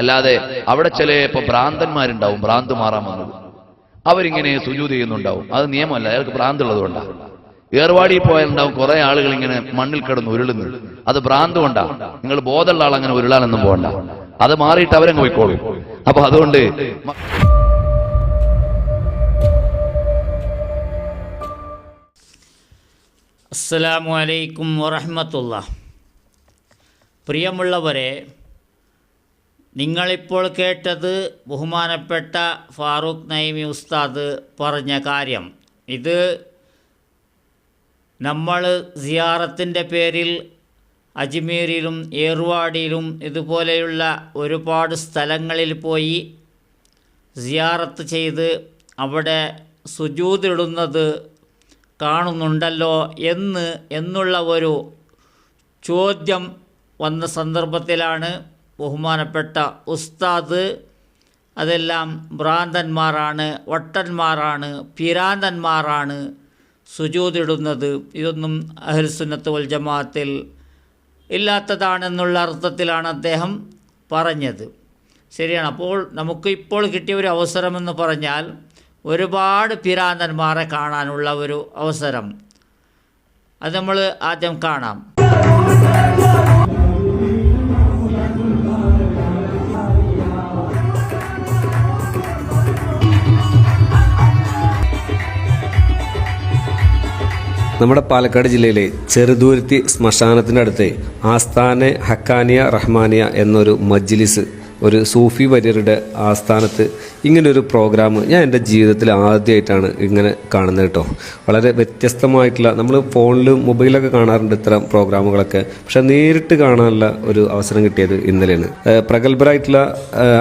അല്ലാതെ അവിടെ ചില ഇപ്പൊ ഭ്രാന്തന്മാരുണ്ടാവും ഭ്രാന്ത് മാറാൻ വന്നത്. അവരിങ്ങനെ സുജൂത് ചെയ്യുന്നുണ്ടാവും. അത് നിയമമല്ല അയാൾക്ക് ഭ്രാന്തുള്ളത് കൊണ്ടാണ് ഏർവാടി പോയാലുണ്ടാവും കുറെ ആളുകൾ ഇങ്ങനെ മണ്ണിൽ കിടന്ന് ഉരുളുന്നു. അത് ഭ്രാന്ത് കൊണ്ടാണ് നിങ്ങൾ ബോധമുള്ള ആൾ അങ്ങനെ ഉരുളാനൊന്നും പോകണ്ട. അത് മാറിയിട്ട് അവരങ്ങ് പോയിക്കോളും. അപ്പൊ അതുകൊണ്ട് അസ്സലാമു അലൈക്കും വറഹമത്തുള്ള പ്രിയമുള്ളവരെ നിങ്ങളിപ്പോൾ കേട്ടത് ബഹുമാനപ്പെട്ട ഫാറൂഖ് നൈമി ഉസ്താദ് പറഞ്ഞ കാര്യം. ഇത് നമ്മൾ സിയാറത്തിന്റെ പേരിൽ അജ്മീറിലും ഏർവാടിയിലും ഇതുപോലെയുള്ള ഒരുപാട് സ്ഥലങ്ങളിൽ പോയി സിയാറത്ത് ചെയ്ത് അവിടെ സുജൂതിടുന്നത് കാണുന്നുണ്ടല്ലോ എന്ന് എന്നുള്ള ഒരു ചോദ്യം വന്ന സന്ദർഭത്തിലാണ് ബഹുമാനപ്പെട്ട ഉസ്താദ് അതെല്ലാം ഭ്രാന്തന്മാരാണ് വട്ടന്മാരാണ് പിരാന്തന്മാരാണ് സുജൂതിടുന്നത്. ഇതൊന്നും അഹൽസുന്നത്ത് വൽ ജമാഅത്തിൽ ഇല്ലാത്തതാണെന്നുള്ള അർത്ഥത്തിലാണ് അദ്ദേഹം പറഞ്ഞത്. ശരിയാണ്. അപ്പോൾ നമുക്ക് ഇപ്പോൾ കിട്ടിയ ഒരു അവസരമെന്ന് പറഞ്ഞാൽ ഒരുപാട് പിരാന്തന്മാരെ കാണാനുള്ള ഒരു അവസരം. അത് നമ്മൾ ആദ്യം കാണാം. നമ്മുടെ പാലക്കാട് ജില്ലയിലെ ചെറുതുരുത്തി ശ്മശാനത്തിന്റെ അടുത്ത് ആസ്ഥാന ഹക്കാനിയ റഹ്മാനിയ എന്നൊരു മജ്ലിസ് ഒരു സൂഫി വര്യരുടെ ആസ്ഥാനത്ത് ഇങ്ങനൊരു പ്രോഗ്രാം ഞാൻ എന്റെ ജീവിതത്തിൽ ആദ്യമായിട്ടാണ് ഇങ്ങനെ കാണുന്നത് കേട്ടോ. വളരെ വ്യത്യസ്തമായിട്ടുള്ള നമ്മൾ ഫോണിലും മൊബൈലൊക്കെ കാണാറുണ്ട് ഇത്തരം പ്രോഗ്രാമുകളൊക്കെ. പക്ഷെ നേരിട്ട് കാണാനുള്ള ഒരു അവസരം കിട്ടിയത് ഇന്നലെയാണ്. പ്രഗത്ഭരായിട്ടുള്ള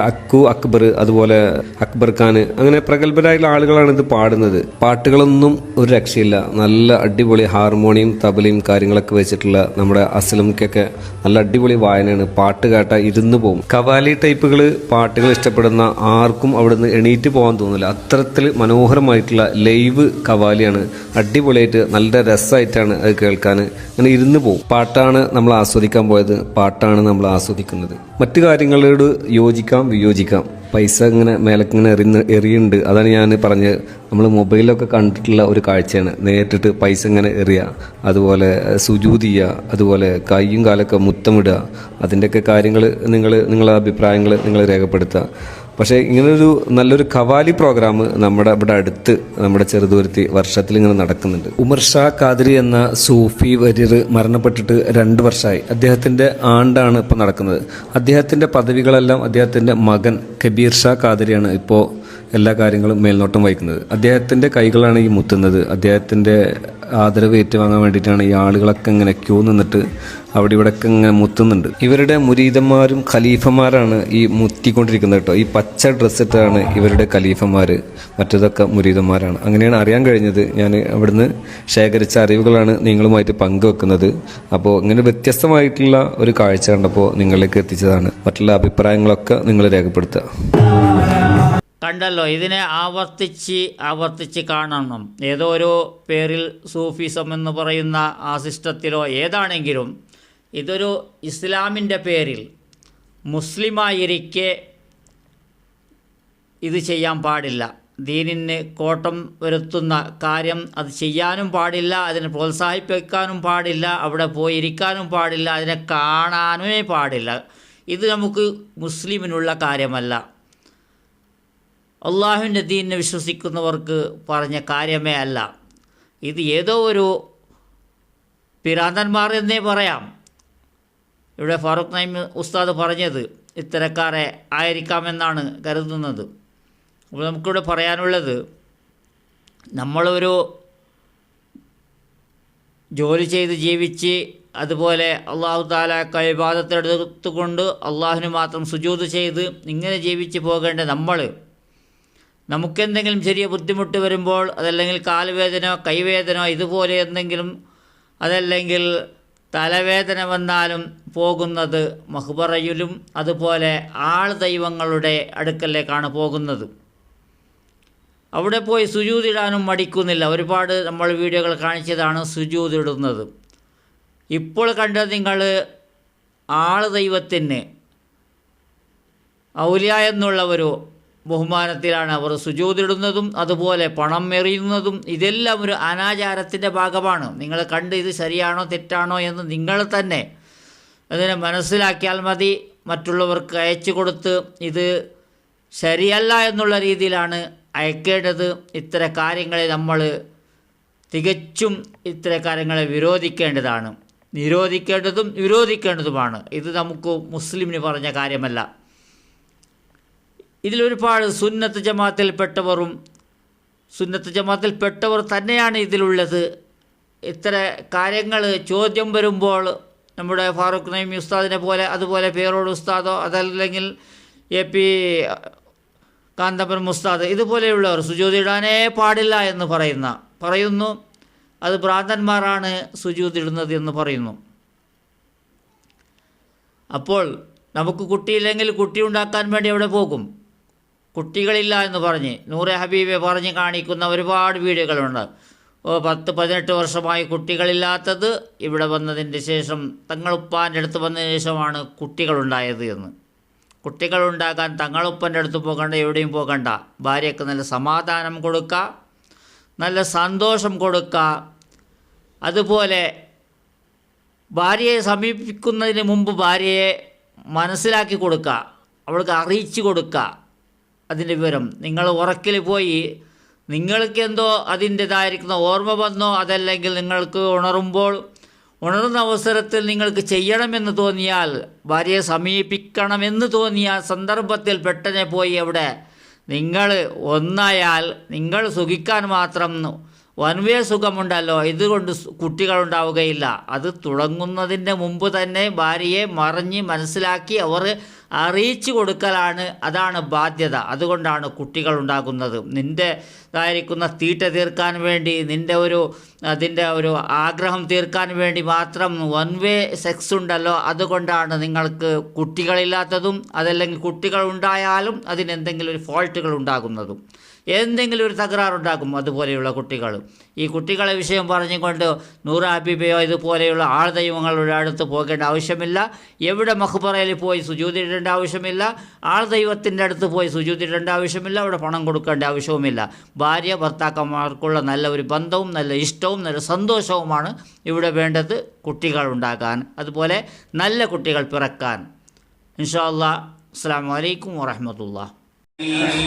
അക്കു അക്ബർ അതുപോലെ അക്ബർ ഖാൻ അങ്ങനെ പ്രഗത്ഭരായിട്ടുള്ള ആളുകളാണ് ഇത് പാടുന്നത്. പാട്ടുകളൊന്നും ഒരു രക്ഷയില്ല. നല്ല അടിപൊളി ഹാർമോണിയം തബലയും കാര്യങ്ങളൊക്കെ വെച്ചിട്ടുള്ള നമ്മുടെ അസ്ലംക്കൊക്കെ നല്ല അടിപൊളി വായനയാണ്. പാട്ട് കേട്ട ഇരുന്ന് പോകും. കവാലി ടൈപ്പുകൾ പാട്ടുകൾ ഇഷ്ടപ്പെടുന്ന ആർക്കും അവിടുന്ന് എണീറ്റ് പോകാൻ തോന്നില്ല. അത്തരത്തിൽ മനോഹരമായിട്ടുള്ള ലൈവ് കവാലിയാണ് അടിപൊളിയായിട്ട് നല്ല രസമായിട്ടാണ് അത് കേൾക്കാൻ അങ്ങനെ ഇരുന്ന് പോകും. പാട്ടാണ് നമ്മൾ ആസ്വദിക്കാൻ പോയത് പാട്ടാണ് നമ്മൾ ആസ്വദിക്കുന്നത്. മറ്റു കാര്യങ്ങളോട് യോജിക്കാം വിയോജിക്കാം. പൈസ ഇങ്ങനെ മേലക്ക് ഇങ്ങനെ എറിയുന്ന അതാണ് ഞാൻ പറഞ്ഞത്. നമ്മൾ മൊബൈലിലൊക്കെ കണ്ടിട്ടുള്ള ഒരു കാഴ്ചയാണ്. നേരിട്ടിട്ട് പൈസ ഇങ്ങനെ എറിയുക അതുപോലെ സുജൂത് ചെയ്യുക അതുപോലെ കൈയും കാലൊക്കെ മുത്തമിടുക. അതിന്റെയൊക്കെ കാര്യങ്ങൾ നിങ്ങൾ നിങ്ങളുടെ അഭിപ്രായങ്ങൾ നിങ്ങൾ രേഖപ്പെടുത്തുക. പക്ഷേ ഇങ്ങനൊരു നല്ലൊരു കവാലി പ്രോഗ്രാം നമ്മുടെ ഇവിടെ അടുത്ത് നമ്മുടെ ചെറുതുരുത്തി വർഷത്തിൽ ഇങ്ങനെ നടക്കുന്നുണ്ട്. ഉമർ ഷാ ഖാദരി എന്ന സൂഫി വര്യർ മരണപ്പെട്ടിട്ട് രണ്ട് വർഷമായി അദ്ദേഹത്തിന്റെ ആണ്ടാണ് ഇപ്പോൾ നടക്കുന്നത്. അദ്ദേഹത്തിന്റെ പദവികളെല്ലാം അദ്ദേഹത്തിന്റെ മകൻ കബീർ ഷാ ഖാദരിയാണ് ഇപ്പോൾ എല്ലാ കാര്യങ്ങളും മേൽനോട്ടം വഹിക്കുന്നത്. അദ്ദേഹത്തിന്റെ കൈകളാണ് ഈ മുത്തുന്നത്. അദ്ദേഹത്തിന്റെ ആദരവ് ഏറ്റുവാങ്ങാൻ വേണ്ടിയിട്ടാണ് ഈ ആളുകളൊക്കെ ഇങ്ങനെ ക്യൂ നിന്നിട്ട് അവിടെ ഇവിടെയൊക്കെ ഇങ്ങനെ മുത്തുന്നുണ്ട്. ഇവരുടെ മുരീതന്മാരും ഖലീഫമാരാണ് ഈ മുത്തിക്കൊണ്ടിരിക്കുന്നത് കേട്ടോ. ഈ പച്ച ഡ്രസ്സ് ഇട്ടാണ് ഇവരുടെ ഖലീഫമാർ മറ്റതൊക്കെ മുരീതന്മാരാണ്. അങ്ങനെയാണ് അറിയാൻ കഴിഞ്ഞത്. ഞാൻ അവിടുന്ന് ശേഖരിച്ച അറിവുകളാണ് നിങ്ങളുമായിട്ട് പങ്കുവെക്കുന്നത്. അപ്പോൾ ഇങ്ങനെ വ്യത്യസ്തമായിട്ടുള്ള ഒരു കാഴ്ച കണ്ടപ്പോൾ നിങ്ങളിലേക്ക് എത്തിച്ചതാണ്. മറ്റുള്ള അഭിപ്രായങ്ങളൊക്കെ നിങ്ങൾ രേഖപ്പെടുത്തുക. കണ്ടല്ലോ ഇതിനെ ആവർത്തിച്ച് ആവർത്തിച്ച് കാണണം. ഏതോ ഒരു പേരിൽ സൂഫിസം എന്ന് പറയുന്ന ആ സിസ്റ്റത്തിലോ ഏതാണെങ്കിലും ഇതൊരു ഇസ്ലാമിന്റെ പേരിൽ മുസ്ലിമായിരിക്കെ ഇത് ചെയ്യാൻ പാടില്ല. ദീനിന് കോട്ടം വരുത്തുന്ന കാര്യം അത് ചെയ്യാനും പാടില്ല അതിനെ പ്രോത്സാഹിപ്പിക്കാനും പാടില്ല അവിടെ പോയിരിക്കാനും പാടില്ല അതിനെ കാണാനേ പാടില്ല. ഇത് നമുക്ക് മുസ്ലിമിനുള്ള കാര്യമല്ല. അള്ളാഹുവിന്റെ ദീനിനെ വിശ്വസിക്കുന്നവർക്ക് പറഞ്ഞ കാര്യമേ അല്ല. ഇത് ഏതോ ഒരു പിരാന്തന്മാർ എന്നേ പറയാം. ഇവിടെ ഫാറൂഖ് നൈം ഉസ്താദ് പറഞ്ഞത് ഇത്തരക്കാരെ ആയിരിക്കാമെന്നാണ് കരുതുന്നത്. അപ്പോൾ നമുക്കിവിടെ പറയാനുള്ളത് നമ്മളൊരു ജോലി ചെയ്ത് ജീവിച്ച് അതുപോലെ അള്ളാഹു താല കൈവാദത്തെടുത്തുകൊണ്ട് അള്ളാഹുവിന് മാത്രം സുജൂത് ചെയ്ത് ഇങ്ങനെ ജീവിച്ച് പോകേണ്ട നമ്മൾ നമുക്കെന്തെങ്കിലും ചെറിയ ബുദ്ധിമുട്ട് വരുമ്പോൾ അതല്ലെങ്കിൽ കാലുവേദനയോ കൈവേദനോ ഇതുപോലെ എന്തെങ്കിലും അതല്ലെങ്കിൽ തലവേദന വന്നാലും പോകുന്നത് മഹ്ബറയിലും അതുപോലെ ആൾ ദൈവങ്ങളുടെ അടുക്കലേക്കാണ് പോകുന്നത്. അവിടെ പോയി സുജൂതിടാനും മടിക്കുന്നില്ല. ഒരുപാട് നമ്മൾ വീഡിയോകൾ കാണിച്ചതാണ് സുജൂതിടുന്നത് ഇപ്പോൾ കണ്ട നിങ്ങൾ ആൾ ദൈവത്തിന് ഔലിയ എന്നുള്ള ഒരു ബഹുമാനത്തിലാണ് അവർ സുജൂതിടുന്നതും അതുപോലെ പണം എറിയുന്നതും ഇതെല്ലാം ഒരു അനാചാരത്തിന്റെ ഭാഗമാണ്. നിങ്ങൾ കണ്ട് ഇത് ശരിയാണോ തെറ്റാണോ എന്ന് നിങ്ങൾ തന്നെ അതിനെ മനസ്സിലാക്കിയാൽ മതി. മറ്റുള്ളവർക്ക് അയച്ചു കൊടുത്ത് ഇത് ശരിയല്ല എന്നുള്ള രീതിയിലാണ് അയക്കേണ്ടത്. ഇത്തരം കാര്യങ്ങളെ നമ്മൾ തികച്ചും ഇത്തരം കാര്യങ്ങളെ വിരോധിക്കേണ്ടതാണ്. നിരോധിക്കേണ്ടതും വിരോധിക്കേണ്ടതുമാണ്. ഇത് നമുക്ക് മുസ്ലിമിന് പറഞ്ഞ കാര്യമല്ല. ഇതിലൊരുപാട് സുന്നത്ത് ജമാത്തിൽപ്പെട്ടവരും സുന്നത്ത് ജമാത്തിൽപ്പെട്ടവർ തന്നെയാണ് ഇതിലുള്ളത്. ഇത്ര കാര്യങ്ങൾ ചോദ്യം വരുമ്പോൾ നമ്മുടെ ഫാറൂഖ് നൈമി ഉസ്താദിനെ പോലെ അതുപോലെ പേരോട് ഉസ്താദോ അതല്ലെങ്കിൽ എ പി കാന്തപുരം ഉസ്താദ് ഇതുപോലെയുള്ളവർ സുജൂതിടാനേ പാടില്ല എന്ന് പറയുന്ന പറയുന്നു അത് ഭ്രാന്തന്മാരാണ് സുജൂതിടുന്നത് എന്ന് പറയുന്നു. അപ്പോൾ നമുക്ക് കുട്ടിയില്ലെങ്കിൽ കുട്ടി ഉണ്ടാക്കാൻ വേണ്ടി എവിടെ പോകും? കുട്ടികളില്ല എന്ന് പറഞ്ഞ് നൂറെ ഹബീബെ പറഞ്ഞ് കാണിക്കുന്ന ഒരുപാട് വീഡിയോകളുണ്ട്. പത്ത് പതിനെട്ട് വർഷമായി കുട്ടികളില്ലാത്തത് ഇവിടെ വന്നതിന്റെ ശേഷം തങ്ങളുപ്പാന്റെ അടുത്ത് വന്നതിന് ശേഷമാണ് കുട്ടികളുണ്ടായത് എന്ന്. കുട്ടികളുണ്ടാക്കാൻ തങ്ങളുപ്പന്റെ അടുത്ത് പോകണ്ട എവിടെയും പോകണ്ട. ഭാര്യയ്ക്ക് നല്ല സമാധാനം കൊടുക്കുക നല്ല സന്തോഷം കൊടുക്കുക. അതുപോലെ ഭാര്യയെ സമീപിക്കുന്നതിന് മുമ്പ് ഭാര്യയെ മനസ്സിലാക്കി കൊടുക്കുക അവൾക്ക് അറിയിച്ചു കൊടുക്കുക. അതിന്റെ വിവരം. നിങ്ങൾ ഉറക്കിൽ പോയി നിങ്ങൾക്ക് എന്തോ അതിന്റെതായിരിക്കുന്ന ഓർമ്മ വന്നോ അതല്ലെങ്കിൽ നിങ്ങൾക്ക് ഉണരുമ്പോൾ ഉണർന്ന അവസരത്തിൽ നിങ്ങൾക്ക് ചെയ്യണമെന്ന് തോന്നിയാൽ ഭാര്യയെ സമീപിക്കണമെന്ന് തോന്നിയ സന്ദർഭത്തിൽ പെട്ടെന്ന് പോയി അവിടെ. നിങ്ങൾ ഒന്നായാൽ നിങ്ങൾ സുഖിക്കാൻ മാത്രം വൻവേ സുഖമുണ്ടല്ലോ. ഇതുകൊണ്ട് കുട്ടികളുണ്ടാവുകയില്ല. അത് തുടങ്ങുന്നതിന്റെ മുമ്പ് തന്നെ ഭാര്യയെ മറിഞ്ഞ് മനസ്സിലാക്കി അവർ അറിയിച്ചു കൊടുക്കലാണ്. അതാണ് ബാധ്യത. അതുകൊണ്ടാണ് കുട്ടികൾ ഉണ്ടാകുന്നത് നിന്റെതായിരിക്കുന്ന തീറ്റ തീർക്കാൻ വേണ്ടി നിന്റെ ഒരു അതിന്റെ ഒരു ആഗ്രഹം തീർക്കാൻ വേണ്ടി മാത്രം വൺ വേ സെക്സ് ഉണ്ടല്ലോ. അതുകൊണ്ടാണ് നിങ്ങൾക്ക് കുട്ടികളില്ലാത്തതും അതല്ലെങ്കിൽ കുട്ടികൾ ഉണ്ടായാലും അതിന് എന്തെങ്കിലും ഒരു ഫോൾട്ടുകൾ ഉണ്ടാകുന്നതും. എന്തെങ്കിലും ഒരു തകരാറുണ്ടാക്കും അതുപോലെയുള്ള കുട്ടികൾ ഈ കുട്ടികളെ വിഷയം പറഞ്ഞുകൊണ്ട് നൂറാബിബയോ ഇതുപോലെയുള്ള ആൾ ദൈവങ്ങളുടെ അടുത്ത് പോകേണ്ട ആവശ്യമില്ല. എവിടെ മഹ്ബറയിൽ പോയി സുജൂതിടേണ്ട ആവശ്യമില്ല. ആൾ ദൈവത്തിന്റെ അടുത്ത് പോയി സുജൂതിടേണ്ട ആവശ്യമില്ല. അവിടെ പണം കൊടുക്കേണ്ട ആവശ്യവുമില്ല. ഭാര്യ ഭർത്താക്കന്മാർക്കുള്ള നല്ല ഒരു ബന്ധവും നല്ല ഇഷ്ടവും നല്ല സന്തോഷവുമാണ് ഇവിടെ വേണ്ടത് കുട്ടികൾ ഉണ്ടാകാൻ. അതുപോലെ നല്ല കുട്ടികൾ പിറക്കാൻ. ഇൻഷാ അല്ലാ അസ്സാം വലൈക്കും വാഹമത്തുള്ള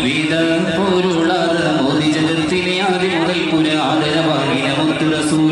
വിധപൊരുളാത മോദി ജഗത്തിലെ ആദ്യ മുതൽ പുരാതനമാകിയ മുത്തു റസൂലുള്ള